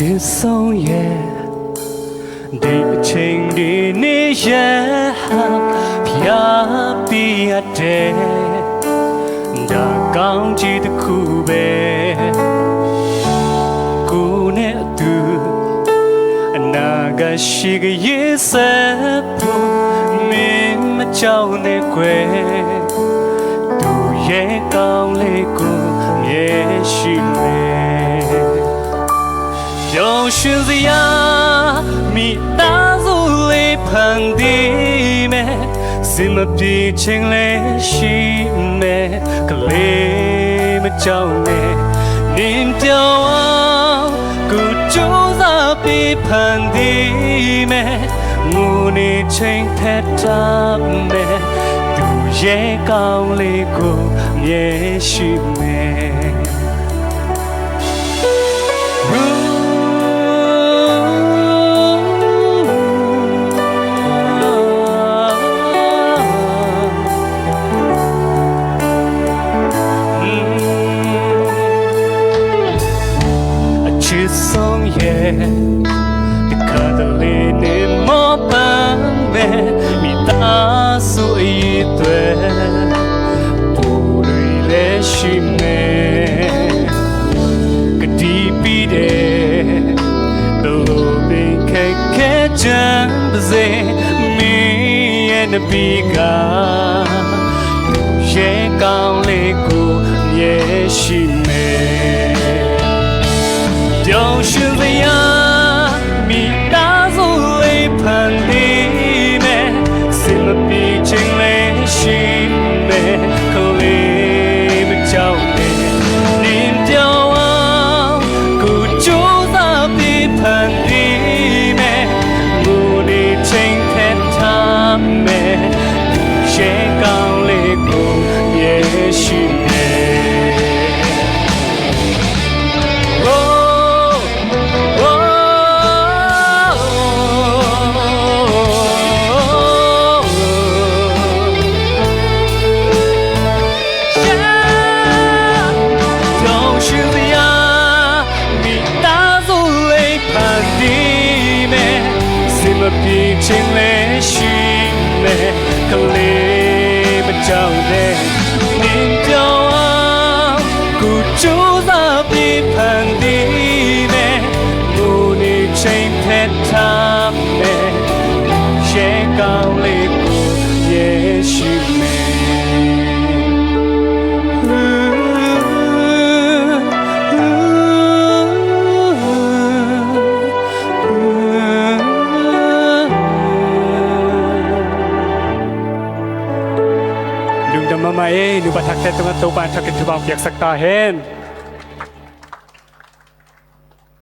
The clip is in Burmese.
ချစ်ဆုံးရဲ့ဒီအချိန်ဒီနေ့ရဲ့ဟာဖျားပြရတဲ့ဒါကောင်းချီတစ်ခုပဲကိုနဲ့အတူအနာဂတ်ရှိကရေးဆက်ဖို့မင်းမကြောက်နဲ့ခွဲသူရဲ့ကောင်းလေး ရွှင်စရာမိသားစုလေးဖန်တီးမယ်စင်မပြေချင်းလေးရှိမယ်ကလေးမကြောက်နဲ့နင်းပြောင်းအောင်ကိုကြိုးစားပြီးဖန်တီးမယ်ငိုနေချင်းထက်တာမယ်သူရဲ့ကောင်းလေးကိုမြဲရှိမယ် စ်ဆုံးရဲ့ဒီကတလေးနဲ့မောပန်းပဲမိသားစုအရေးတွေပူရီလည်းရှိမယ်ကတိပြီးတယ်ဘလို့ပင်ခက်ခဲချမ်းပါစေမင်းရဲ့နဘီကရဲကောင်းလေးကိုမြဲရှိ မယ်ပျော်ရွှ Hãy subscribe cho kênh Ghiền Mì Gõ Để không bỏ lỡ những video hấp dẫn ကိုကြိုးစားပြီးဖန်တီးမယ်ငိုနေချိန်ဖက်ထားမယ်ရှဲကောင်းလေးကိုယေရှု Nung damamain, nubatak na tungan tupan, sakit tubang piyak saktahin.